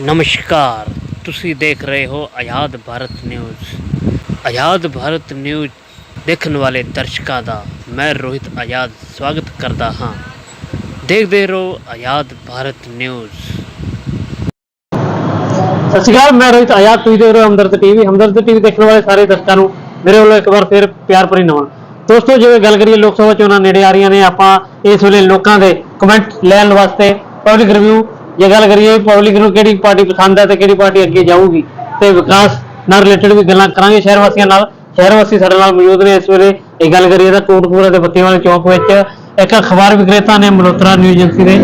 ਨਮਸਕਾਰ। ਤੁਸੀਂ ਦੇਖ ਰਹੇ ਹੋ ਆਜ਼ਾਦ ਭਾਰਤ ਨਿਊਜ਼। ਆਜ਼ਾਦ ਭਾਰਤ ਨਿਊਜ਼ ਦੇਖਣ ਵਾਲੇ ਦਰਸ਼ਕਾਂ ਦਾ ਮੈਂ ਰੋਹਿਤ ਆਜ਼ਾਦ ਸਵਾਗਤ ਕਰਦਾ ਹਾਂ। ਦੇਖਦੇ ਰਹੋ ਆਜ਼ਾਦ ਭਾਰਤ ਨਿਊਜ਼। ਸਤਿ ਸ਼੍ਰੀ ਅਕਾਲ, ਮੈਂ ਰੋਹਿਤ ਆਜ਼ਾਦ। ਤੁਸੀਂ ਦੇਖ ਰਹੇ ਹੋ ਹਮਦਰਦ ਟੀਵੀ। ਹਮਦਰਦ ਟੀਵੀ ਦੇਖਣ ਵਾਲੇ ਸਾਰੇ ਦਰਸ਼ਕਾਂ ਨੂੰ ਮੇਰੇ ਵੱਲੋਂ ਇੱਕ ਵਾਰ ਫਿਰ ਪਿਆਰ ਭਰੀ ਨਮਨ। ਦੋਸਤੋ, ਜਿਵੇਂ ਗੱਲ ਕਰੀਏ ਲੋਕ ਸਭਾ ਚੋਣਾਂ ਨੇੜੇ ਆ ਰਹੀਆਂ ਨੇ, ਆਪਾਂ ਇਸ ਵੇਲੇ ਲੋਕਾਂ ਦੇ ਕਮੈਂਟ ਲੈਣ ਵਾਸਤੇ ਪਬਲਿਕ ਰਿਵਿਊ ਜੇ ਗੱਲ ਕਰੀਏ ਪਬਲਿਕ ਨੂੰ ਕਿਹੜੀ ਪਾਰਟੀ ਪਸੰਦ ਹੈ ਤੇ ਕਿਹੜੀ ਪਾਰਟੀ ਅੱਗੇ ਜਾਊਗੀ ਤੇ ਵਿਕਾਸ ਨਾਲ ਰਿਲੇਟਡ ਵੀ ਗੱਲਾਂ ਕਰਾਂਗੇ ਸ਼ਹਿਰ ਵਾਸੀਆਂ ਨਾਲ। ਸ਼ਹਿਰ ਵਾਸੀ ਸਾਡੇ ਨਾਲ ਮੌਜੂਦ ਨੇ ਇਸ ਵੇਲੇ। ਇਹ ਗੱਲ ਕਰੀਏ ਤਾਂ ਕੋਟਕਪੂਰਾ ਦੇ ਬੱਤੀਆਂ ਵਾਲੇ ਚੌਕ ਵਿੱਚ ਇੱਕ ਅਖਬਾਰ ਵਿਕਰੇਤਾ ਨੇ ਮਲੋਤਰਾ ਨਿਊਜ਼ ਏਜੰਸੀ ਦੇ।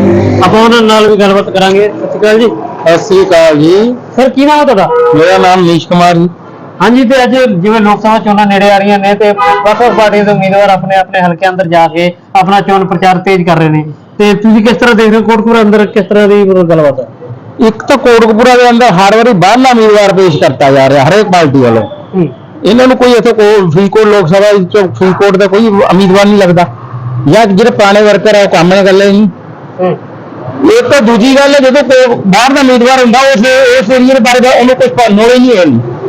ਆਪਾਂ ਉਹਨਾਂ ਨਾਲ ਵੀ ਗੱਲਬਾਤ ਕਰਾਂਗੇ। ਸਤਿ ਸ਼੍ਰੀ ਅਕਾਲ ਜੀ। ਸਤਿ ਸ੍ਰੀ ਅਕਾਲ ਜੀ। ਸਰ ਕੀ ਨਾਮ ਹੈ ਤੁਹਾਡਾ? ਮੇਰਾ ਨਾਮ ਨੀਸ਼ ਕੁਮਾਰ ਜੀ। ਹਾਂਜੀ ਤੇ ਅੱਜ ਜਿਵੇਂ ਲੋਕ ਸਭਾ ਚੋਣਾਂ ਨੇੜੇ ਆ ਰਹੀਆਂ ਨੇ ਤੇ ਵੱਖ-ਵੱਖ ਪਾਰਟੀਆਂ ਦੇ ਉਮੀਦਵਾਰ ਆਪਣੇ ਆਪਣੇ ਹਲਕੇ ਅੰਦਰ ਜਾ ਕੇ ਆਪਣਾ ਚੋਣ ਪ੍ਰਚਾਰ ਤੇਜ਼ ਕਰ ਰਹੇ ਨੇ। ਤੇ ਤੁਸੀਂ ਕਿਸ ਤਰ੍ਹਾਂ ਦੇਖ ਰਹੇ ਹੋ ਕੋਟਕਪੂਰਾ ਅੰਦਰ ਕਿਸ ਤਰ੍ਹਾਂ ਦੀ ਮਤਲਬ ਗੱਲਬਾਤ ਹੈ? ਇੱਕ ਤਾਂ ਕੋਟਕਪੂਰਾ ਦੇ ਅੰਦਰ ਹਰ ਵਾਰੀ ਬਾਹਰਲਾ ਉਮੀਦਵਾਰ ਪੇਸ਼ ਕਰਤਾ ਜਾ ਰਿਹਾ ਹਰੇਕ ਪਾਰਟੀ ਵੱਲੋਂ। ਹੂੰ। ਇਹਨਾਂ ਨੂੰ ਕੋਈ ਇੱਥੇ ਕੋਈ ਫਰੀਦਕੋਟ ਲੋਕ ਸਭਾ ਵਿੱਚੋਂ ਫਰੀਦਕੋਟ ਦਾ ਕੋਈ ਉਮੀਦਵਾਰ ਨਹੀਂ ਲੱਗਦਾ। ਜਾਂ ਜਿਹੜੇ ਪੁਰਾਣੇ ਵਰਕਰ ਆ ਉਹ ਕੰਮ ਨਹੀਂ ਕਰਦੇ ਨਹੀਂ। ਹੂੰ। ਇਹ ਤਾਂ ਦੂਜੀ ਗੱਲ ਹੈ ਜਦੋਂ ਕੋਈ ਬਾਹਰ ਦਾ ਉਮੀਦਵਾਰ ਹੁੰਦਾ ਉਸ ਉਸ ਏਰੀਏ ਦੇ ਬਾਰੇ ਦਾ ਉਹਨੂੰ ਕੁਝ ਨੌਲੇਜ ਨਹੀਂ ਹੈ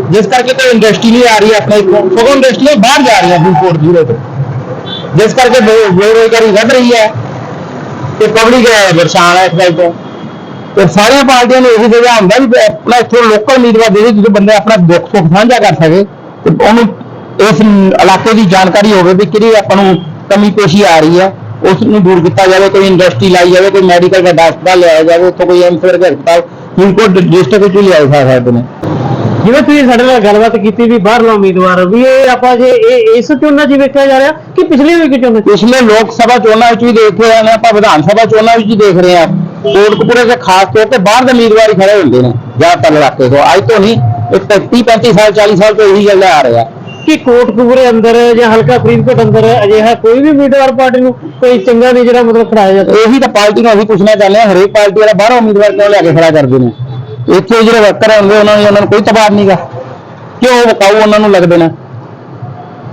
ਜਿਸ ਕਰਕੇ ਕੋਈ ਇੰਡਸਟਰੀ ਨਹੀਂ ਆ ਰਹੀ ਆਪਣੇ ਸਗੋਂ ਇੰਡਸਟਰੀਆਂ ਬਾਹਰ ਜਾ ਰਹੀਆਂ ਫਰੀਦਕੋਟ ਜ਼ਿਲ੍ਹੇ ਤੋਂ। ਜਿਸ ਕਰਕੇ ਬੇਰੁਜ਼ਗਾਰੀ ਵੱਧ ਰਹੀ ਹੈ। ਤੇ ਪਬਲਿਕ ਪਰੇਸ਼ਾਨ ਹੈ ਇਸ ਗੱਲ ਤੋਂ। ਤੇ ਸਾਰੀਆਂ ਪਾਰਟੀਆਂ ਨੂੰ ਇਹੀ ਜਗ੍ਹਾ ਹੁੰਦਾ ਵੀ ਆਪਣਾ ਇੱਥੋਂ ਲੋਕਲ ਉਮੀਦਵਾਰ ਦੇ ਦੇ ਜਦੋਂ ਬੰਦੇ ਆਪਣਾ ਦੁੱਖ ਸੁੱਖ ਸਾਂਝਾ ਕਰ ਸਕੇ, ਤੇ ਉਹਨੂੰ ਇਸ ਇਲਾਕੇ ਦੀ ਜਾਣਕਾਰੀ ਹੋਵੇ ਵੀ ਕਿਹੜੀ ਆਪਾਂ ਨੂੰ ਕਮੀ ਪੇਸ਼ੀ ਆ ਰਹੀ ਹੈ ਉਸ ਨੂੰ ਦੂਰ ਕੀਤਾ ਜਾਵੇ, ਕੋਈ ਇੰਡਸਟਰੀ ਲਾਈ ਜਾਵੇ, ਕੋਈ ਮੈਡੀਕਲ ਦਾ ਹਸਪਤਾਲ ਲਿਆਇਆ ਜਾਵੇ, ਉੱਥੋਂ ਕੋਈ ਐਮਸ ਵਰਗਾ ਹਸਪਤਾਲ ਫਰੀਦਕੋਟ ਡਿਸਟ੍ਰਿਕਟ ਵਿੱਚ ਵੀ ਜਾ ਸਕਦੇ ਨੇ। ਜਿਵੇਂ ਤੁਸੀਂ ਸਾਡੇ ਨਾਲ ਗੱਲਬਾਤ ਕੀਤੀ ਵੀ ਬਾਹਰਲਾ ਉਮੀਦਵਾਰ ਵੀ ਇਹ ਆਪਾਂ ਜੇ ਇਹ ਇਸ ਚੋਣਾਂ 'ਚ ਹੀ ਵੇਖਿਆ ਜਾ ਰਿਹਾ ਕਿ ਪਿਛਲੇ ਵੀ ਚੋਣਾਂ 'ਚ? ਪਿਛਲੇ ਲੋਕ ਸਭਾ ਚੋਣਾਂ ਵਿੱਚ ਵੀ ਦੇਖ ਰਹੇ ਹਾਂ ਆਪਾਂ ਵਿਧਾਨ ਸਭਾ ਚੋਣਾਂ ਵਿੱਚ ਵੀ ਦੇਖ ਰਹੇ ਹਾਂ। ਕੋਟਕਪੂਰੇ ਦੇ ਖਾਸ ਤੌਰ ਤੇ ਬਾਹਰ ਦੇ ਉਮੀਦਵਾਰ ਹੀ ਖੜੇ ਹੁੰਦੇ ਨੇ ਜ਼ਿਆਦਾਤਰ ਇਲਾਕੇ ਤੋਂ। ਅੱਜ ਤੋਂ ਨਹੀਂ ਇਹ 30 35 ਸਾਲ 40 ਸਾਲ ਤੋਂ ਇਹੀ ਗੱਲ ਆ ਰਿਹਾ। ਕਿ ਕੋਟਕਪੂਰੇ ਅੰਦਰ ਜਾਂ ਹਲਕਾ ਫਰੀਦਕੋਟ ਅੰਦਰ ਅਜਿਹਾ ਕੋਈ ਵੀ ਉਮੀਦਵਾਰ ਪਾਰਟੀ ਨੂੰ ਕੋਈ ਚੰਗਾ ਨਹੀਂ ਜਿਹੜਾ ਮਤਲਬ ਖੜਾਇਆ ਜਾਂਦਾ। ਇਹੀ ਤਾਂ ਪਾਰਟੀ ਨੂੰ ਅਸੀਂ ਪੁੱਛਣਾ ਚਾਹੁੰਦੇ ਹਾਂ ਹਰੇਕ ਪਾਰਟੀ ਵਾਲਾ ਬਾਹਰੋਂ ਉਮੀਦਵਾਰ ਕਿਉਂ ਲਿਆ ਕੇ ਖੜਾ ਕਰਦੇ ਨੇ ਇੱਥੇ ਜਿਹੜੇ ਵਰਕਰ ਹੁੰਦੇ ਉਹਨਾਂ ਨੂੰ ਉਹਨਾਂ ਨੂੰ ਕੋਈ ਤਬਾਦ ਨਹੀਂਗਾ ਕਿਉਂ ਵਕਾਊ ਉਹਨਾਂ ਨੂੰ ਲੱਗਦੇ ਨੇ?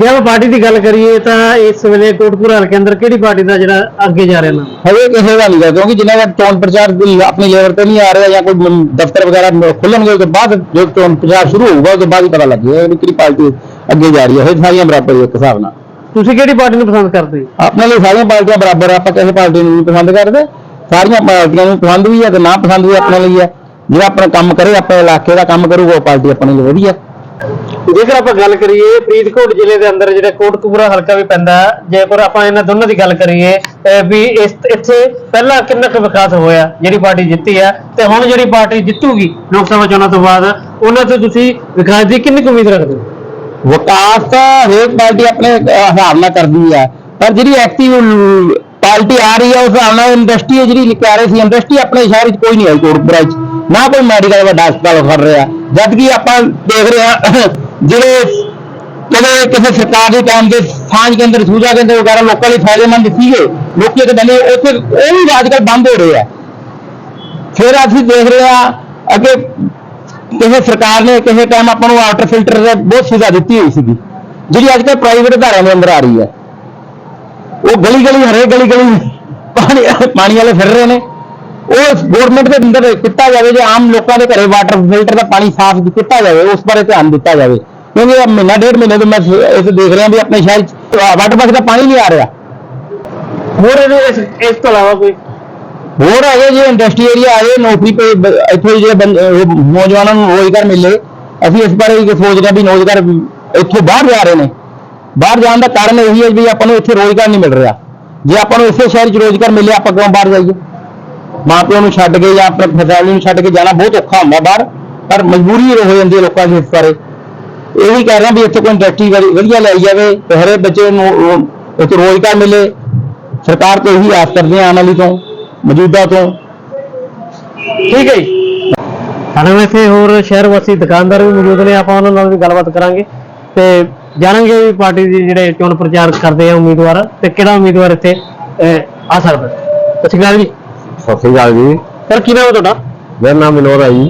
ਜੇ ਆਪਾਂ ਪਾਰਟੀ ਦੀ ਗੱਲ ਕਰੀਏ ਤਾਂ ਇਸ ਵੇਲੇ ਕੋਟਕਪੂਰਾ ਹਲਕੇ ਅੰਦਰ ਕਿਹੜੀ ਪਾਰਟੀ ਦਾ ਜਿਹੜਾ ਅੱਗੇ ਜਾ ਰਿਹਾ ਨਾ ਹਰੇ ਕਿਸੇ ਦਾ ਨਹੀਂਗਾ ਕਿਉਂਕਿ ਜਿਨ੍ਹਾਂ ਦਾ ਚੋਣ ਪ੍ਰਚਾਰ ਆਪਣੀ ਲੇਵਰ ਤੇ ਨਹੀਂ ਆ ਰਿਹਾ ਜਾਂ ਕੋਈ ਦਫ਼ਤਰ ਵਗੈਰਾ ਖੁੱਲਣਗੇ ਉਸ ਤੋਂ ਬਾਅਦ ਜੋ ਚੋਣ ਪ੍ਰਚਾਰ ਸ਼ੁਰੂ ਹੋਊਗਾ ਉਸ ਤੋਂ ਬਾਅਦ ਹੀ ਪਤਾ ਲੱਗੇਗਾ ਵੀ ਕਿਹੜੀ ਪਾਰਟੀ ਅੱਗੇ ਜਾ ਰਹੀ ਹੈ। ਇਹ ਸਾਰੀਆਂ ਬਰਾਬਰ ਹੀ ਇੱਕ ਹਿਸਾਬ ਨਾਲ। ਤੁਸੀਂ ਕਿਹੜੀ ਪਾਰਟੀ ਨੂੰ ਪਸੰਦ ਕਰਦੇ? ਹੋ? ਆਪਣੇ ਲਈ ਸਾਰੀਆਂ ਪਾਰਟੀਆਂ ਬਰਾਬਰ ਆਪਾਂ ਕਿਸੇ ਪਾਰਟੀ ਨੂੰ ਨਹੀਂ ਪਸੰਦ ਕਰਦੇ। ਸਾਰੀਆਂ ਪਾਰਟੀਆਂ ਨੂੰ ਪਸੰਦ ਵੀ ਹੈ ਤੇ ਨਾ ਪਸੰਦ ਵੀ ਆਪਣੇ ਲਈ ਹੈ ਜਿਹੜਾ ਆਪਣਾ ਕੰਮ ਕਰੇ ਆਪਣੇ ਇਲਾਕੇ ਦਾ ਕੰਮ ਕਰੂਗਾ ਉਹ ਪਾਰਟੀ ਆਪਣੇ ਲਈ ਵਧੀਆ। ਜੇਕਰ ਆਪਾਂ ਗੱਲ ਕਰੀਏ ਫਰੀਦਕੋਟ ਜ਼ਿਲ੍ਹੇ ਦੇ ਅੰਦਰ ਜਿਹੜਾ ਕੋਟਕਪੂਰਾ ਹਲਕਾ ਵੀ ਪੈਂਦਾ ਹੈ, ਜੇਕਰ ਆਪਾਂ ਇਹਨਾਂ ਦੋਨਾਂ ਦੀ ਗੱਲ ਕਰੀਏ ਅਹ ਵੀ ਇਸ ਇੱਥੇ ਪਹਿਲਾਂ ਕਿੰਨਾ ਕੁ ਵਿਕਾਸ ਹੋਇਆ ਜਿਹੜੀ ਪਾਰਟੀ ਜਿੱਤੀ ਹੈ ਤੇ ਹੁਣ ਜਿਹੜੀ ਪਾਰਟੀ ਜਿੱਤੂਗੀ ਲੋਕ ਸਭਾ ਚੋਣਾਂ ਤੋਂ ਬਾਅਦ ਉਹਨਾਂ ਤੋਂ ਤੁਸੀਂ ਵਿਕਾਸ ਦੀ ਕਿੰਨੀ ਕੁ ਉਮੀਦ ਰੱਖਦੇ ਹੋ? ਵਿਕਾਸ ਤਾਂ ਹਰੇਕ ਪਾਰਟੀ ਆਪਣੇ ਅਹ, ਹਿਸਾਬ ਨਾਲ ਕਰਦੀ ਹੈ ਪਰ ਜਿਹੜੀ ਐਕਟਿਵ ਪਾਰਟੀ ਆ ਰਹੀ ਹੈ ਉਸ ਹਿਸਾਬ ਨਾਲ ਇੰਡਸਟਰੀ ਜਿਹੜੀ ਕਹਿ ਰਹੇ ਸੀ ਇੰਡਸਟਰੀ ਆਪਣੇ ਸ਼ਹਿਰ ਵਿੱਚ ਕੋਈ ਨਹੀਂ ਆਈ ਕੋਟਪੁਰਾ ਵਿੱਚ। ਨਾ ਕੋਈ ਮੈਡੀਕਲ ਵੱਡਾ ਹਸਪਤਾਲ ਖੜ ਰਿਹਾ। ਜਦ ਕਿ ਆਪਾਂ ਦੇਖ ਰਹੇ ਹਾਂ, ਜਿਹੜੇ ਕਦੇ ਕਿਸੇ ਸਰਕਾਰ ਦੇ ਟਾਈਮ ਦੇ ਸਾਂਝ ਕੇਂਦਰ ਸੂਝਾ ਕੇਂਦਰ ਵਗੈਰਾ ਲੋਕਾਂ ਲਈ ਫਾਇਦੇਮੰਦ ਸੀਗੇ। ਲੋਕੀ ਇੱਕ ਬੰਦੇ ਉੱਥੇ ਉਹ ਵੀ ਅੱਜ ਕੱਲ੍ਹ ਬੰਦ ਹੋ ਰਹੇ ਆ। ਫਿਰ ਅਸੀਂ ਦੇਖ ਰਹੇ ਹਾਂ ਅੱਗੇ ਕਿਸੇ ਸਰਕਾਰ ਨੇ ਕਿਸੇ ਟਾਈਮ ਆਪਾਂ ਨੂੰ ਵਾਟਰ ਫਿਲਟਰ ਦੀ ਬਹੁਤ ਸੁਵਿਧਾ ਦਿੱਤੀ ਹੋਈ ਸੀਗੀ, ਜਿਹੜੀ ਅੱਜ ਕੱਲ੍ਹ ਪ੍ਰਾਈਵੇਟ ਅਧਾਰਿਆਂ ਦੇ ਅੰਦਰ ਆ ਰਹੀ ਹੈ। ਉਹ ਗਲੀ ਗਲੀ ਹਰੇ ਗਲੀ ਗਲੀ ਪਾਣੀ ਪਾਣੀ ਵਾਲੇ ਫਿਰ ਰਹੇ ਨੇ। ਉਹ ਗਵਰਨਮੈਂਟ ਦੇ ਅੰਦਰ ਕੀਤਾ ਜਾਵੇ ਜੇ ਆਮ ਲੋਕਾਂ ਦੇ ਘਰੇ ਵਾਟਰ ਫਿਲਟਰ ਦਾ ਪਾਣੀ ਸਾਫ਼ ਕੀਤਾ ਜਾਵੇ ਉਸ ਬਾਰੇ ਧਿਆਨ ਦਿੱਤਾ ਜਾਵੇ। ਕਿਉਂਕਿ ਇਹ ਮਹੀਨਾ ਡੇਢ ਮਹੀਨੇ ਤੋਂ ਮੈਂ ਇਹ ਦੇਖ ਰਿਹਾ ਵੀ ਆਪਣੇ ਸ਼ਹਿਰ 'ਚ ਵਾਟਰ ਬਸ ਦਾ ਪਾਣੀ ਨਹੀਂ ਆ ਰਿਹਾ। ਹੋਰ ਇਹਦੇ ਇਸ ਇਸ ਤੋਂ ਇਲਾਵਾ ਕੋਈ? ਹੋਰ ਹੈਗੇ ਜੇ ਇੰਡਸਟਰੀ ਏਰੀਆ ਆਏ ਨੌਕਰੀ ਬ- ਇੱਥੋਂ ਜਿਹੜੇ ਬੰਦ- ਉਹ ਨੌਜਵਾਨਾਂ ਨੂੰ ਰੋਜ਼ਗਾਰ ਮਿਲੇ। ਅਸੀਂ ਇਸ ਬਾਰੇ ਵੀ ਸੋਚ ਰਹੇ ਹਾਂ ਵੀ ਨੌਜਵਾਨ ਇੱਥੋਂ ਬਾਹਰ ਜਾ ਰਹੇ ਨੇ। ਬਾਹਰ ਜਾਣ ਦਾ ਕਾਰਨ ਇਹੀ ਹੈ ਵੀ ਆਪਾਂ ਨੂੰ ਇੱਥੇ ਰੋਜ਼ਗਾਰ ਨਹੀਂ ਮਿਲ ਰਿਹਾ। ਜੇ ਆਪਾਂ ਨੂੰ ਇਸੇ ਸ਼ਹਿਰ 'ਚ ਰੋਜ਼ਗਾਰ ਮਿਲੇ ਆਪਾਂ ਕਿਉਂ ਬਾਹਰ ਜਾਈਏ? ਮਾਂ ਪਿਓ ਨੂੰ ਛੱਡ ਕੇ ਜਾਂ ਆਪਣੇ ਫੈਮਿਲੀ ਨੂੰ ਛੱਡ ਕੇ ਜਾਣਾ ਬਹੁਤ ਔਖਾ ਹੁੰਦਾ ਬਾਹਰ, ਪਰ ਮਜਬੂਰੀ ਹੋ ਜਾਂਦੀ ਹੈ ਲੋਕਾਂ ਦੀ ਇਸ ਬਾਰੇ। ਇਹ ਵੀ ਕਹਿ ਰਹੇ ਵੀ ਇੱਥੇ ਕੋਈ ਇੰਡਸਟਰੀ ਵੜੀ- ਵਧੀਆ ਲਈ ਜਾਵੇ ਤੇ ਹਰੇ ਬੱਚੇ ਨੂੰ ਉਹ- ਇੱਥੇ ਰੋਜ਼ਗਾਰ ਮਿਲੇ। ਸਰਕਾਰ ਤੋਂ ਇਹੀ ਆਸ ਕਰਦੇ ਹਾਂ ਆਉਣ ਵਾਲੀ ਤੋਂ, ਮੌਜੂਦਾ ਤੋਂ। ਠੀਕ ਹੈ ਜੀ। ਸਾਡੇ ਇੱਥੇ ਹੋਰ ਸ਼ਹਿਰ ਵਾਸੀ ਦੁਕਾਨਦਾਰ ਵੀ ਮੌਜੂਦ ਨੇ, ਆਪਾਂ ਉਹਨਾਂ ਨਾਲ ਵੀ ਗੱਲਬਾਤ ਕਰਾਂਗੇ। ਤੇ ਜਾਣਾਂਗੇ ਵੀ ਪਾਰਟੀ ਦੀ ਜਿਹੜੇ ਚੋਣ ਪ੍ਰਚਾਰ ਕਰਦੇ ਆ ਉਮੀਦਵਾਰ, ਤੇ ਕਿਹੜਾ ਉਮੀਦਵਾਰ ਇੱਥੇ ਆ ਸਕਦਾ। ਸਤਿ ਸ਼੍ਰੀ ਅਕਾਲ ਜੀ। ਸਤਿ ਸ੍ਰੀ ਅਕਾਲ ਜੀ। ਸਰ ਕੀ ਨਾਮ ਹੈ ਤੁਹਾਡਾ? ਮੇਰਾ ਨਾਮ ਵਿਨੋਦ ਹੈ ਜੀ।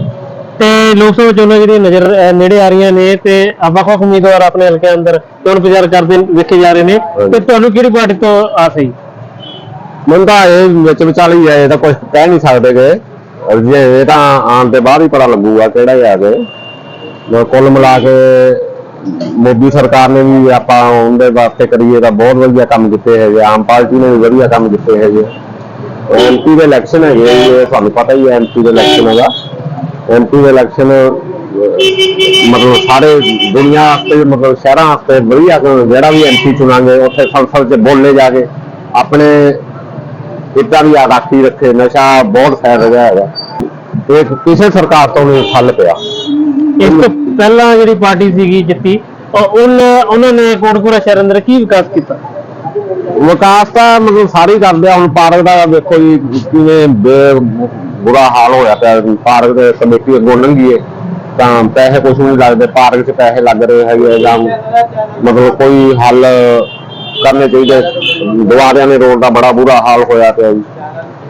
ਤੇ ਲੋਕ ਸਭਾ ਚੋਣਾਂ ਜਿਹੜੀਆਂ ਨਜ਼ਰ ਅਹ, ਨੇੜੇ ਆ ਰਹੀਆਂ ਨੇ ਤੇ ਵੱਖ ਵੱਖ ਉਮੀਦਵਾਰ ਆਪਣੇ ਹਲਕੇ ਅੰਦਰ ਚੋਣ ਪ੍ਰਚਾਰ ਕਰਦੇ ਵੇਖੇ ਜਾ ਰਹੇ ਨੇ। ਤੇ ਤੁਹਾਨੂੰ ਕਿਹੜੀ ਪਾਰਟੀ ਤੋਂ ਆਸ ਹੈ ਜੀ? ਮੈਨੂੰ ਤਾਂ ਇਹ ਵਿੱਚ ਵਿਚਾਲੇ ਹੀ ਹੈ ਇਹ ਤਾਂ ਕੁਝ ਕਹਿ ਨਹੀਂ ਸਕਦੇ ਗੇ। ਜੇ ਇਹ ਤਾਂ ਆਉਣ ਦੇ ਬਾਅਦ ਹੀ ਪਤਾ ਲੱਗੂਗਾ ਕਿਹੜਾ ਹੀ ਆ ਗਏ ਮੈਂ ਕੁੱਲ ਮਿਲਾ ਕੇ ਮੋਦੀ ਸਰਕਾਰ ਨੇ ਵੀ ਆਪਾਂ ਉਹਦੇ ਵਾਸਤੇ ਕਰੀਏ ਤਾਂ ਬਹੁਤ ਵਧੀਆ ਕੰਮ ਕੀਤੇ ਹੈਗੇ ਆਮ ਪਾਰਟੀ ਨੇ ਵੀ ਵਧੀਆ ਕੰਮ ਕੀਤੇ ਹੈਗੇ ਐਮਪੀ ਦੇ ਇਲੈਕਸ਼ਨ ਹੈਗੇ ਆ ਜੀ, ਇਹ ਤੁਹਾਨੂੰ ਪਤਾ ਹੀ ਹੈ ਐਮਪੀ ਦੇ ਇਲੈਕਸ਼ਨ ਹੈਗਾ ਐਮਪੀ ਦੇ ਇਲੈਕਸ਼ਨ ਮਤਲਬ ਸਾਰੇ ਦੁਨੀਆ ਵਾਸਤੇ ਮਤਲਬ ਸ਼ਹਿਰਾਂ ਵਾਸਤੇ ਵਧੀਆ ਜਿਹੜਾ ਵੀ ਐਮਪੀ ਚੁਣਾਂਗੇ ਉੱਥੇ ਸੰਸਦ 'ਚ ਬੋਲੇ ਜਾ ਕੇ ਆਪਣੇ ਇੱਦਾਂ ਦੀ ਆਗਾਤੀ ਰੱਖੇ। ਨਸ਼ਾ ਬਹੁਤ ਫੈਲ ਰਿਹਾ ਹੈਗਾ। ਇਹ ਕਿਸੇ ਸਰਕਾਰ ਤੋਂ ਨਹੀਂ ਫਲ ਪਿਆ। ਇਸ ਤੋਂ ਪਹਿਲਾਂ ਜਿਹੜੀ ਪਾਰਟੀ ਸੀਗੀ ਜਿੱਤੀ ਉਹ ਉਹਨਾਂ ਉਹਨਾਂ ਨੇ ਕੋਟਕਪੂਰਾ ਸ਼ਹਿਰ ਅੰਦਰ ਕੀ ਵਿਕਾਸ ਕੀਤਾ? ਵਿਕਾਸ ਤਾਂ ਮਤਲਬ ਸਾਰੇ ਕਰਦੇ ਆ, ਹੁਣ ਪਾਰਕ ਦਾ ਵੇਖੋ ਜੀ, ਕਿਵੇਂ ਬੇ- ਬੁਰਾ ਹਾਲ ਹੋਇਆ ਪਿਆ, ਪਾਰਕ ਦੇ ਕਮੇਟੀ ਅੱਗੋਂ ਲੰਘੀਏ, ਤਾਂ ਪੈਸੇ ਕੁਛ ਨਹੀਂ ਲੱਗਦੇ, ਪਾਰਕ 'ਚ ਪੈਸੇ ਲੱਗ ਰਹੇ ਹੈਗੇ ਆ ਜਾਂ ਮਤਲਬ ਕੋਈ ਹੱਲ ਕਰਨੇ ਚਾਹੀਦੇ, ਦੁਆਰਿਆਂ ਦੇ ਰੋਡ ਦਾ ਬੜਾ ਬੁਰਾ ਹਾਲ ਹੋਇਆ ਪਿਆ ਜੀ।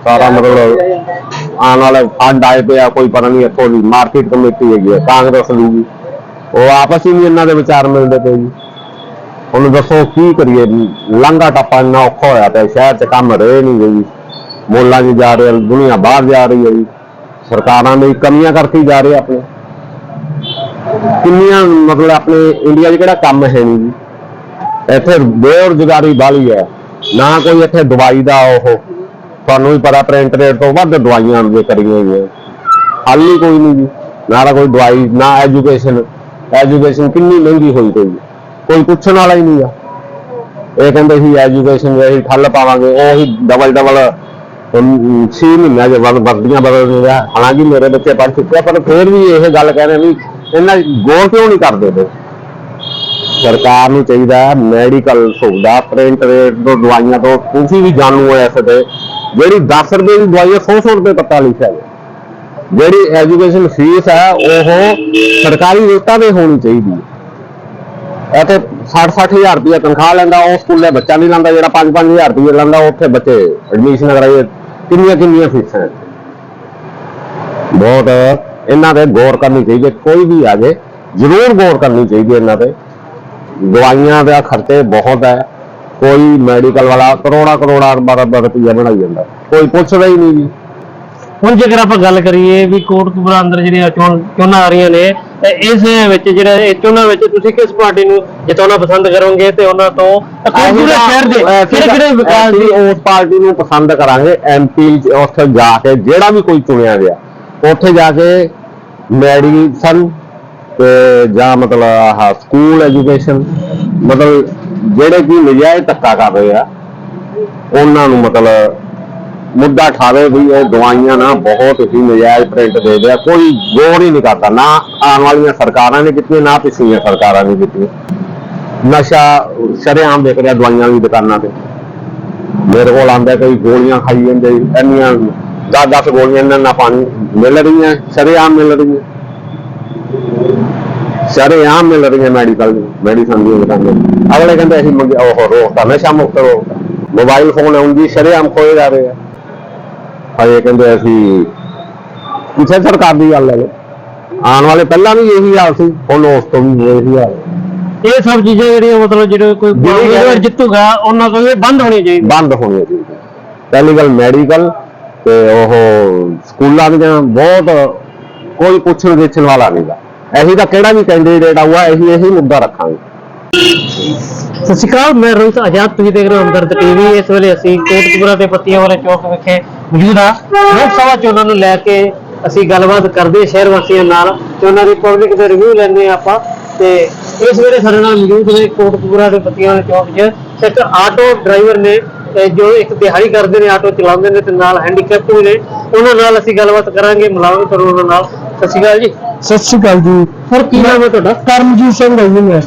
ਸਾਰਾ ਮਤਲਬ ਆਉਣ ਵਾਲੇ ਫੰਡ ਆਏ ਪਿਆ ਕੋਈ ਪਤਾ ਨਹੀਂ ਇੱਥੋਂ ਦੀ ਮਾਰਕੀਟ ਕਮੇਟੀ ਹੈਗੀ ਹੈ ਕਾਂਗਰਸ ਦੀ ਜੀ ਉਹ ਆਪਸ ਹੀ ਨਹੀਂ ਇਹਨਾਂ ਦੇ ਵਿਚਾਰ ਮਿਲਦੇ ਪਏ ਜੀ। ਹੁਣ ਦੱਸੋ ਕੀ ਕਰੀਏ? ਲਾਂਘਾ ਟੱਪਾ ਇੰਨਾ ਔਖਾ ਹੋਇਆ ਪਿਆ, ਸ਼ਹਿਰ 'ਚ ਕੰਮ ਰਹੇ ਨਹੀਂ ਗਈ ਮੋਲਾਂ 'ਚ ਜਾ ਰਹੇ, ਦੁਨੀਆ ਬਾਹਰ ਜਾ ਰਹੀ ਹੈ ਜੀ। ਸਰਕਾਰਾਂ ਦੀ ਕਮੀਆਂ ਕਰਕੇ ਜਾ ਰਹੇ ਆਪਣੇ। ਕਿੰਨੀਆਂ ਮਤਲਬ ਆਪਣੇ ਇੰਡੀਆ 'ਚ ਕਿਹੜਾ ਕੰਮ ਹੈ ਨਹੀਂ ਜੀ? ਇੱਥੇ ਬੇਰੁਜ਼ਗਾਰੀ ਵਾਲੀ ਹੈ। ਨਾ ਕੋਈ ਇੱਥੇ ਦਵਾਈ ਦਾ ਉਹ। ਤੁਹਾਨੂੰ ਵੀ ਪਤਾ ਪ੍ਰਿੰਟ ਰੇਟ ਤੋਂ ਵੱਧ ਦਵਾਈਆਂ ਦੇ ਕਰੀਆਂ ਗਈਆਂ ਹੱਲ ਕੋਈ ਨਹੀਂ ਜੀ। ਨਾ ਕੋਈ ਦਵਾਈ, ਨਾ ਐਜੂਕੇਸ਼ਨ ਐਜੂਕੇਸ਼ਨ ਕਿੰਨੀ ਮਹਿੰਗੀ ਹੋਈ ਪਈ। ਕੋਈ ਪੁੱਛਣ ਵਾਲਾ ਹੀ ਨਹੀਂ ਆ। ਇਹ ਕਹਿੰਦੇ ਸੀ ਐਜੂਕੇਸ਼ਨ ਦੇ ਅਸੀਂ ਠੱਲ ਪਾਵਾਂਗੇ ਉਹ ਅਸੀਂ ਡਬਲ ਡਬਲ ਛੇ ਮਹੀਨਿਆਂ ਦੇ ਬਾਅਦ ਵਰਦੀਆਂ ਬਦਲ ਰਿਹਾ ਹਾਲਾਂਕਿ ਮੇਰੇ ਬੱਚੇ ਪੜ੍ਹ ਚੁੱਕੇ ਆ, ਪਰ ਫਿਰ ਵੀ ਇਹ ਗੱਲ ਕਹਿ ਰਹੇ ਵੀ ਇਹਨਾਂ ਗੌਰ ਕਿਉਂ ਨਹੀਂ ਕਰਦੇ ਪਏ ਸਰਕਾਰ ਨੂੰ ਚਾਹੀਦਾ ਮੈਡੀਕਲ ਸੁਵਿਧਾ ਪ੍ਰਿੰਟ ਰੇਟ ਤੋਂ ਦਵਾਈਆਂ ਤੋਂ ਤੁਸੀਂ ਵੀ ਜਾਣੂ ਹੋ ਇਸ ਤੇ ਜਿਹੜੀ 10 ਰੁਪਏ ਦੀ ਦਵਾਈ ਹੈ 100 100 ਰੁਪਏ ਪੱਤਾ ਲਿਖਿਆ ਹੈ। ਜਿਹੜੀ ਐਜੂਕੇਸ਼ਨ ਫੀਸ ਹੈ ਉਹ ਸਰਕਾਰੀ ਰੇਟਾਂ ਤੇ ਹੋਣੀ ਚਾਹੀਦੀ ਹੈ। ਅਤੇ 60-60000 ਰੁਪਏ ਤਨਖਾਹ ਲੈਂਦਾ, ਉਹ ਸਕੂਲੇ ਬੱਚਾ ਨਹੀਂ ਲੈਂਦਾ, ਜਿਹੜਾ 5-5000 ਰੁਪਏ ਲੈਂਦਾ ਉੱਥੇ ਬੱਚੇ ਐਡਮਿਸ਼ਨ ਕਰਾਈਏ ਕਿੰਨੀਆਂ ਕਿੰਨੀਆਂ ਫੀਸਾਂ ਬਹੁਤ, ਇਹਨਾਂ ਤੇ ਗੌਰ ਕਰਨੀ ਚਾਹੀਦੀ ਕੋਈ ਵੀ ਆ ਜਾਏ ਜ਼ਰੂਰ ਗੌਰ ਕਰਨੀ ਚਾਹੀਦੀ ਇਹਨਾਂ ਤੇ। ਦਵਾਈਆਂ ਦਾ ਖਰਚੇ ਬਹੁਤ ਹੈ, ਕੋਈ ਮੈਡੀਕਲ ਵਾਲਾ ਕਰੋੜਾ ਕਰੋੜਾ ਬਾਰਾਂ ਬਾਰਾਂ ਰੁਪਏ ਬਣਾਈ ਜਾਂਦਾ। ਕੋਈ ਪੁੱਛਦਾ ਹੀ ਨਹੀਂ ਜੀ। ਹੁਣ ਜੇਕਰ ਆਪਾਂ ਗੱਲ ਕਰੀਏ ਵੀ ਕੋਟਕਪੂਰਾ ਅੰਦਰ ਜਿਹੜੀਆਂ ਚੋਣਾਂ ਆ ਰਹੀਆਂ ਨੇ ਤੇ ਇਸ ਵਿੱਚ ਜਿਹੜਾ ਇਹ ਚੋਣਾਂ ਵਿੱਚ ਤੁਸੀਂ ਕਿਸ ਪਾਰਟੀ ਨੂੰ ਜਿਤਾਉਣਾ ਪਸੰਦ ਕਰੋਗੇ ਤੇ ਉਹਨਾਂ ਤੋਂ ਕੋਟਕਪੂਰਾ ਸ਼ਹਿਰ ਦੇ ਕਿਹੜੇ ਕਿਹੜੇ ਵਿਕਾਸ ਦੀ ਅਸੀਂ ਉਸ ਪਾਰਟੀ ਨੂੰ ਪਸੰਦ ਕਰਾਂਗੇ ਐਮਪੀ ਉੱਥੇ ਜਾ ਕੇ ਜਿਹੜਾ ਵੀ ਕੋਈ ਚੁਣਿਆ ਗਿਆ ਉੱਥੇ ਜਾ ਕੇ ਮੈਡੀਸਨ ਤੇ ਜਾਂ ਮਤਲਬ ਆਹ ਸਕੂਲ ਐਜੂਕੇਸ਼ਨ ਮਤਲਬ ਜਿਹੜੇ ਕੀ ਨਜਾਇਜ਼ ਧੱਕਾ ਕਰ ਰਹੇ ਆ ਉਹਨਾਂ ਨੂੰ ਮਤਲਬ ਮੁੱਦਾ ਠਾਵੇ ਵੀ ਇਹ ਦਵਾਈਆਂ ਨਾ, ਬਹੁਤ ਹੀ ਨਜਾਇਜ਼ ਪ੍ਰਿੰਟ ਦੇ ਰਿਹਾ ਕੋਈ ਗੌਰ ਹੀ ਨਹੀਂ ਕਰਦਾ। ਨਾ ਆਉਣ ਵਾਲੀਆਂ ਸਰਕਾਰਾਂ ਨੇ ਕੀਤੀਆਂ, ਨਾ ਪਿਛਲੀਆਂ ਸਰਕਾਰਾਂ ਨੇ ਕੀਤੀਆਂ। ਨਸ਼ਾ ਸ਼ਰੇਆਮ ਵਿਕ ਰਿਹਾ ਦਵਾਈਆਂ ਦੀ ਦੁਕਾਨਾਂ ਤੇ। ਮੇਰੇ ਕੋਲ ਆਂਦਾ ਕੋਈ ਗੋਲੀਆਂ ਖਾਈ ਜਾਂਦੇ, ਇੰਨੀਆਂ 10-10 ਗੋਲੀਆਂ ਇਹਨਾਂ ਨਾਲ ਪਾਣੀ ਮਿਲ ਰਹੀਆਂ, ਸ਼ਰੇਆਮ ਮਿਲ ਰਹੀਆਂ। ਸ਼ਰੇਆਮ ਮਿਲ ਰਹੀਆਂ ਮੈਡੀਕਲ ਮੈਡੀਸਨ ਦੀਆਂ ਦੁਕਾਨਾਂ ਅਗਲੇ ਕਹਿੰਦੇ ਅਸੀਂ ਉਹ ਰੋਕਤਾ, ਨਸ਼ਾ ਮੁਕਤ ਰੋਕਤਾ। ਮੋਬਾਈਲ ਫੋਨ ਆਉਂਦੀ, ਸ਼ਰੇਆਮ ਖੋਏ ਜਾ ਰਹੇ ਆ। ਹਜੇ ਕਹਿੰਦੇ ਅਸੀਂ ਕਿਸੇ ਸਰਕਾਰ ਦੀ ਗੱਲ ਹੈ ਆਉਣ ਵਾਲੇ ਪਹਿਲਾਂ ਵੀ ਇਹੀ ਹਾਲ ਸੀ ਹੁਣ ਉਸ ਤੋਂ ਵੀ ਇਹੀ ਹਾਲ। ਇਹ ਸਭ ਚੀਜ਼ਾਂ ਜਿਹੜੀਆਂ ਮਤਲਬ ਜਿਹੜੇ ਕੋਈ ਉਮੀਦਵਾਰ ਜਿੱਤੂਗਾ ਉਹਨਾਂ ਤੋਂ ਇਹ ਬੰਦ ਹੋਣੀ ਚਾਹੀਦੀ। ਬੰਦ ਹੋਣੀਆਂ ਚਾਹੀਦੀਆਂ ਪਹਿਲੀ ਗੱਲ ਮੈਡੀਕਲ ਤੇ ਉਹ ਸਕੂਲਾਂ ਦੀਆਂ ਬਹੁਤ ਕੋਈ ਪੁੱਛਣ ਗਿੱਛਣ ਵਾਲਾ ਨਹੀਂਗਾ ਅਸੀਂ ਤਾਂ ਕਿਹੜਾ ਵੀ ਕੈਂਡੀਡੇਟ ਆਊਗਾ ਅਸੀਂ ਇਹੀ ਮੁੱਦਾ ਰੱਖਾਂਗੇ। ਸਤਿ ਸ਼੍ਰੀ ਅਕਾਲ ਮੈਂ ਰੋਹਿਤ ਆਜ਼ਾਦ ਤੁਸੀਂ ਦੇਖ ਰਹੇ ਹੋ ਹਮਦਰਦ ਟੀਵੀ ਇਸ ਵੇਲੇ ਅਸੀਂ ਕੋਟਕਪੂਰਾ ਦੇ ਪੱਤੀਆਂ ਵਾਲੇ ਚੌਕ ਵਿਖੇ ਮੌਜੂਦ ਲੋਕ ਸਭਾ ਚੋਣਾਂ ਨੂੰ ਲੈ ਕੇ ਅਸੀਂ ਗੱਲਬਾਤ ਕਰਦੇ ਸ਼ਹਿਰ ਵਾਸੀਆਂ ਨਾਲ ਤੇ ਉਹਨਾਂ ਦੀ ਪਬਲਿਕ ਦੇ ਰਿਵਿਊ ਲੈਂਦੇ ਆਪਾਂ। ਤੇ ਇਸ ਵੇਲੇ ਸਾਡੇ ਨਾਲ ਮੌਜੂਦ ਨੇ ਕੋਟਕਪੂਰਾ ਦੇ ਪੱਤੀਆਂ ਵਾਲੇ ਚੌਕ 'ਚ ਇੱਕ ਆਟੋ ਡਰਾਈਵਰ ਨੇ ਜੋ ਇੱਕ ਦਿਹਾੜੀ ਕਰਦੇ ਨੇ ਆਟੋ ਚਲਾਉਂਦੇ ਨੇ ਤੇ ਨਾਲ ਹੈਂਡੀਕੈਪ ਵੀ ਨੇ। ਉਹਨਾਂ ਨਾਲ ਅਸੀਂ ਗੱਲਬਾਤ ਕਰਾਂਗੇ ਮਿਲਾਵਾਂਗੇ ਤੁਹਾਨੂੰ ਉਹਨਾਂ ਨਾਲ। ਸਤਿ ਸ਼੍ਰੀ ਅਕਾਲ ਜੀ। ਸਤਿ ਸ਼੍ਰੀ ਅਕਾਲ ਜੀ। ਸਰ ਕੀ ਨਾਮ ਹੈ ਤੁਹਾਡਾ? ਕਰਮਜੀਤ ਸਿੰਘ ਹੈ ਜੀ ਮੈਂ।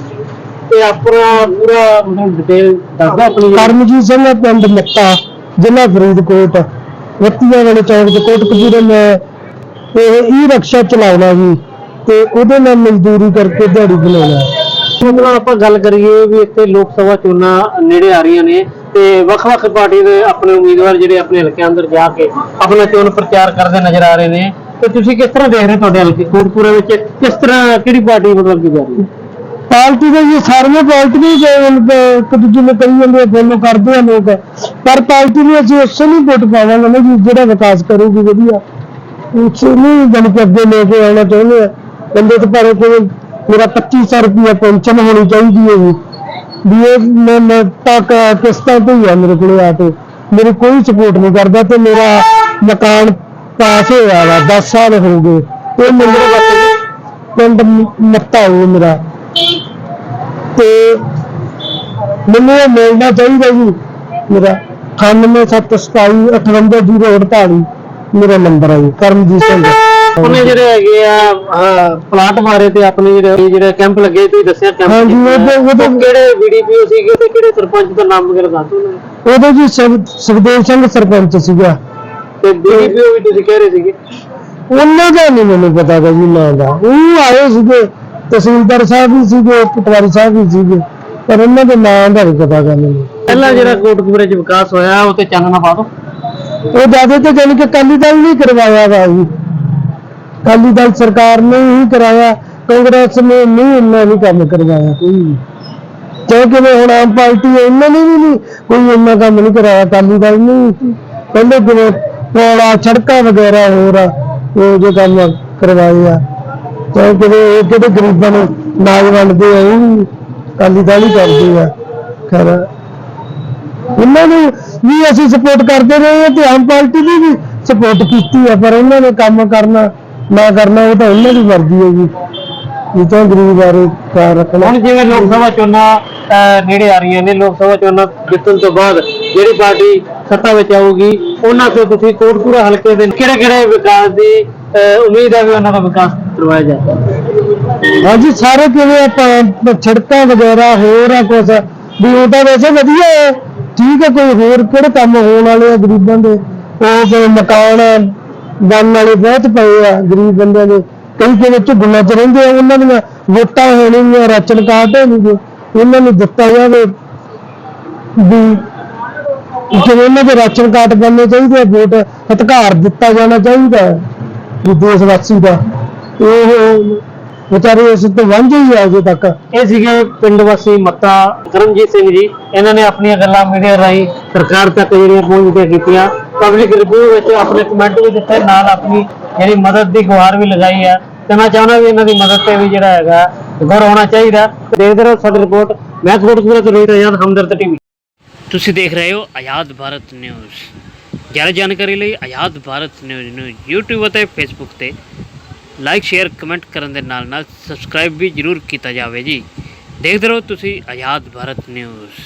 ਤੇ ਆਪਣਾ ਪੂਰਾ ਮਤਲਬ ਡਿਟੇਲ ਦੱਸਦਾ ਆਪਣੀ ਕਰਮਜੀਤ ਸਿੰਘ ਪਿੰਡ ਮੱਤਾ ਜ਼ਿਲ੍ਹਾ ਫਰੀਦਕੋਟ। ਵੱਤੀਆਂ ਵਾਲੇ ਚੌਂਕ ਦੇ ਕੋਟਕਪੂਰੇ ਮੈਂ ਇਹ ਈ ਰਕਸ਼ਾ ਚਲਾਉਣਾ ਜੀ ਤੇ ਉਹਦੇ ਨਾਲ ਮਜ਼ਦੂਰੀ ਕਰਕੇ ਦਿਹਾੜੀ ਬਣਾਉਣਾ। ਮਤਲਬ ਆਪਾਂ ਗੱਲ ਕਰੀਏ ਵੀ ਇੱਥੇ ਲੋਕ ਸਭਾ ਚੋਣਾਂ ਨੇੜੇ ਆ ਰਹੀਆਂ ਨੇ ਤੇ ਵੱਖ-ਵੱਖ ਪਾਰਟੀ ਦੇ ਆਪਣੇ ਉਮੀਦਵਾਰ ਜਿਹੜੇ ਆਪਣੇ ਹਲਕੇ ਅੰਦਰ ਜਾ ਕੇ ਆਪਣਾ ਚੋਣ ਪ੍ਰਚਾਰ ਕਰਦੇ ਨਜ਼ਰ ਆ ਰਹੇ ਨੇ। ਤੇ ਤੁਸੀਂ ਕਿਸ ਤਰ੍ਹਾਂ ਦੇਖ ਰਹੇ ਹੋ ਤੁਹਾਡੇ ਹਲਕੇ ਕੋਟਪੂਰੇ ਵਿੱਚ? ਕਿਸ ਤਰ੍ਹਾਂ, ਕਿਹੜੀ ਪਾਰਟੀ ਮਤਲਬ ਕੀ ਜਾ ਰਹੀ ਹੈ? ਪਾਰਟੀ ਦੇ ਜੀ ਸਾਰੀਆਂ ਪਾਰਟੀਆਂ ਹੀ ਇੱਕ ਦੂਜੇ ਨੂੰ ਕਹੀ ਜਾਂਦੇ ਫੋਲੋ ਕਰਦੇ ਆ ਲੋਕ। ਪਰ ਪਾਰਟੀ ਨੂੰ ਅਸੀਂ ਉਸੇ ਨੂੰ ਵੋਟ ਪਾਵਾਂਗੇ ਨਾ ਜੀ, ਜਿਹੜਾ ਵਿਕਾਸ ਕਰੂਗੀ ਵਧੀਆ। ਉਸ ਨੂੰ ਜਨ ਕੇ ਅੱਗੇ ਲੈ ਕੇ ਆਉਣਾ ਚਾਹੁੰਦੇ ਆ। ਬੰਦੇ ਤੇ ਪਰ ਕੋਈ ਮੇਰਾ 2500 ਰੁਪਏ ਪੈਨਸ਼ਨ ਹੋਣੀ ਚਾਹੀਦੀ ਹੈ ਜੀ। ਵੀ ਇਹ ਮੈਂ ਮੈਂ ਤੱਕ ਕਿਸ਼ਤਾਂ ਤੇ ਹੀ ਆ ਮੇਰੇ ਕੋਲ ਆ ਕੇ। ਮੇਰੀ ਕੋਈ ਸਪੋਰਟ ਨਹੀਂ ਕਰਦਾ ਤੇ ਮੇਰਾ ਮਕਾਨ ਪਾਸ ਹੋਇਆ ਵਾ 10 ਸਾਲ ਹੋ ਗਏ। ਇਹ ਮੇਰੇ ਵਾਸਤੇ ਪਿੰਡ ਮੱਤਾ ਹੋ ਮੇਰਾ। ਤੇ ਮੈਨੂੰ ਇਹ ਮਿਲਣਾ ਚਾਹੀਦਾ ਜੀ। ਮੇਰਾ 98727 58048 ਮੇਰਾ ਨੰਬਰ ਹੈ ਜੀ ਕਰਮਜੀਤ ਸਿੰਘ। ਉਹਨੇ ਜਿਹੜੇ ਹੈਗੇ ਆ ਪਲਾਟ ਮਾਰੇ ਤੇ ਆਪਣੇ ਜਿਹੜੇ ਜਿਹੜੇ ਕੈਂਪ ਲੱਗੇ ਤੁਸੀਂ ਦੱਸਿਆ ਕੈਂਪ ਹਾਂਜੀ, ਉਹਦੇ- ਉਹਦੇ- ਕਿਹੜੇ ਬੀਡੀਪੀਓ ਸੀਗੇ ਤੇ ਕਿਹੜੇ ਸਰਪੰਚ ਦਾ ਨਾਮ ਵਗੈਰਾ ਦੱਸ ਦਿਓ ਉਹਦੇ ਜੀ ਸੁਖ- ਸੁਖਦੇਵ ਸਿੰਘ ਸਰਪੰਚ ਸੀਗਾ। ਤੇ ਬੀਡੀਪੀਓ ਵੀ ਤੁਸੀਂ ਕਹਿ ਰਹੇ ਸੀਗੇ? ਉਹਨਾਂ ਦਾ ਨਹੀਂ ਮੈਨੂੰ ਪਤਾ ਜੀ ਨਾਂ ਦਾ। ਉਹ ਆਏ ਸੀਗੇ। ਤਹਿਸੀਲਦਾਰ ਸਾਹਿਬ ਵੀ ਸੀਗੇ ਪਟਵਾਰੀ ਸਾਹਿਬ ਵੀ ਸੀਗੇ ਪਰ ਉਹਨਾਂ ਦੇ ਨਾਂ ਦਾ ਨਹੀਂ ਪਤਾ ਗਾ ਮੈਨੂੰ ਪਹਿਲਾਂ ਜਿਹੜਾ ਕੋਟਕਪੂਰੇ ਚ ਵਿਕਾਸ ਹੋਇਆ ਉਹ ਤੇ ਚਾਨਣਾ ਪਾ ਦਿਓ ਉਹ ਜ਼ਿਆਦਾ ਤੇ ਜਾਣੀ ਕਿ ਅਕਾਲੀ ਦਲ ਨੇ ਕਰਵਾਇਆ ਵਾ ਜੀ। ਅਕਾਲੀ ਦਲ ਸਰਕਾਰ ਨੇ ਹੀ ਕਰਾਇਆ ਕਾਂਗਰਸ ਨੇ ਨਹੀਂ ਇੰਨਾ ਨਹੀਂ ਕੰਮ ਕਰਵਾਇਆ। ਕੋਈ ਵੀ। ਕਿਉਂਕਿ ਵੀ ਹੁਣ ਆਮ ਪਾਰਟੀ ਹੈ, ਇਹਨਾਂ ਨੇ ਵੀ ਨਹੀਂ ਕੋਈ ਇੰਨਾ ਕੰਮ ਨਹੀਂ ਕਰਾਇਆ ਅਕਾਲੀ ਦਲ ਨੇ ਪਹਿਲੇ ਜਿਵੇਂ ਪੋਲਾ ਸੜਕਾਂ ਵਗੈਰਾ ਹੋਰ ਉਹ ਜੋ ਕੰਮ ਕਰਵਾਏ ਆ। ਕਿਉਂਕਿ ਵੀ ਇਹ ਕਿਹੜੇ ਗਰੀਬਾਂ ਨੂੰ ਨਾਜ ਵੰਡਦੇ ਆ, ਉਹ ਵੀ ਅਕਾਲੀ ਕਰਦੇ ਆ। ਖੈਰ, ਉਹਨਾਂ ਨੂੰ ਵੀ ਅਸੀਂ ਸਪੋਰਟ ਕਰਦੇ ਰਹੇ ਹਾਂ ਤੇ ਆਮ ਪਾਰਟੀ ਦੀ ਵੀ ਸਪੋਰਟ ਕੀਤੀ ਹੈ ਪਰ ਉਹਨਾਂ ਨੇ ਕੰਮ ਕਰਨਾ, ਨਾ ਕਰਨਾ, ਉਹ ਤਾਂ ਉਹਨਾਂ ਦੀ ਮਰਜ਼ੀ ਹੈ ਜੀ। ਇਹ ਤਾਂ ਗਰੀਬ ਬਾਰੇ ਕਾਰ ਰੱਖਣਾ। ਹੁਣ ਜਿਵੇਂ ਲੋਕ ਸਭਾ ਚੋਣਾਂ ਨੇੜੇ ਆ ਰਹੀਆਂ ਨੇ, ਲੋਕ ਸਭਾ ਚੋਣਾਂ ਜਿੱਤਣ ਤੋਂ ਬਾਅਦ ਜਿਹੜੀ ਪਾਰਟੀ ਸੱਤਾ ਵਿੱਚ ਆਊਗੀ, ਉਹਨਾਂ ਤੋਂ ਤੁਸੀਂ ਕੋਟਪੂਰਾ ਹਲਕੇ ਦੇ ਕਿਹੜੇ ਕਿਹੜੇ ਵਿਕਾਸ ਦੀ ਉਮੀਦ ਹੈ ਵੀ ਉਹਨਾਂ ਦਾ ਵਿਕਾਸ ਕਰਵਾਇਆ ਜਾਏਗਾ ਹਾਂਜੀ, ਸਾਰੇ ਕਿਵੇਂ ਆਪਾਂ ਸੜਕਾਂ ਵਗੈਰਾ ਹੋਰ ਆ ਕੁਛ? ਵੀ ਉਹ ਤਾਂ ਵੈਸੇ ਵਧੀਆ ਹੈ। ਠੀਕ ਹੈ, ਕੋਈ ਹੋਰ ਕਿਹੜੇ ਕੰਮ ਹੋਣ ਵਾਲੇ ਆ ਗਰੀਬਾਂ ਦੇ? ਉਹ ਕੋਈ ਮਕਾਨ ਬਣਨ ਵਾਲੇ ਬਹੁਤ ਪਏ ਆ ਗਰੀਬ ਬੰਦਿਆਂ ਦੇ। ਕਈ ਕਿਵੇਂ ਝੁੱਗਣਾ ਚ ਰਹਿੰਦੇ ਆ, ਉਹਨਾਂ ਦੀਆਂ ਵੋਟਾਂ ਹੋਣਗੀਆਂ ਰਾਸ਼ਨ ਕਾਰਡ ਹੋਣਗੇ। ਉਹਨਾਂ ਨੂੰ ਦਿੱਤਾ ਜਾਵੇ। ਵੀ ਜਿਵੇਂ ਉਹਨਾਂ ਦੇ ਰਾਸ਼ਨ ਕਾਰਡ ਬਣਨੇ ਚਾਹੀਦੇ ਆ, ਵੋਟ ਅਧਿਕਾਰ ਦਿੱਤਾ ਜਾਣਾ ਚਾਹੀਦਾ ਹੈ। ਵੀ ਦੇਸ਼ ਵਾਸੀ ਦਾ। ਉਹ ਵਿਚਾਰੇ ਇਸ ਤੋਂ ਵਾਂਝੇ ਹੀ ਆ ਅਜੇ ਤੱਕ। ਇਹ ਸੀਗੇ ਪਿੰਡ ਵਾਸੀ ਮੱਤਾ ਕਰਮਜੀਤ ਸਿੰਘ ਜੀ। ਇਹਨਾਂ ਨੇ ਆਪਣੀਆਂ ਗੱਲਾਂ ਮੀਡੀਆ ਰਾਹੀਂ ਸਰਕਾਰ ਤੱਕ ਜਿਹੜੀਆਂ ਪਹੁੰਚਦੀਆਂ ਕੀਤੀਆਂ। ਪਬਲਿਕ ਰਿਵਿਊ ਵਿੱਚ ਆਪਣੇ ਕਮੈਂਟ ਵੀ ਦਿੱਤੇ ਨਾਲ ਆਪਣੀ ਜਿਹੜੀ ਮਦਦ ਦੀ ਗੁਹਾਰ ਵੀ ਲਗਾਈ ਹੈ ਤੇ ਮੈਂ ਚਾਹੁੰਦਾ ਵੀ ਇਹਨਾਂ ਦੀ ਮਦਦ ਤੇ ਵੀ ਜਿਹੜਾ ਹੈਗਾ ਗੌਰ ਹੋਣਾ ਚਾਹੀਦਾ। ਦੇਖਦੇ ਰਹੋ ਸਾਡੀ ਰਿਪੋਰਟ ਮੈਂ ਕੋਟਪੂਰਾ ਤੋਂ ਰੋਹਿਤ ਆਜ਼ਾਦ ਹਮਦਰਦ ਟੀਵੀ ਤੁਸੀਂ ਦੇਖ ਰਹੇ ਹੋ ਆਜ਼ਾਦ ਭਾਰਤ ਨਿਊਜ਼। ਜ਼ਿਆਦਾ ਜਾਣਕਾਰੀ ਲਈ ਆਜ਼ਾਦ ਭਾਰਤ ਨਿਊਜ਼ ਨੂੰ YouTube ਅਤੇ Facebook ਤੇ ਲਾਈਕ, ਸ਼ੇਅਰ, ਕਮੈਂਟ ਕਰਨ ਦੇ ਨਾਲ ਨਾਲ ਸਬਸਕ੍ਰਾਈਬ ਵੀ ਜਰੂਰ ਕੀਤਾ ਜਾਵੇ ਜੀ। ਦੇਖਦੇ ਰਹੋ ਤੁਸੀਂ ਆਜ਼ਾਦ ਭਾਰਤ ਨਿਊਜ਼।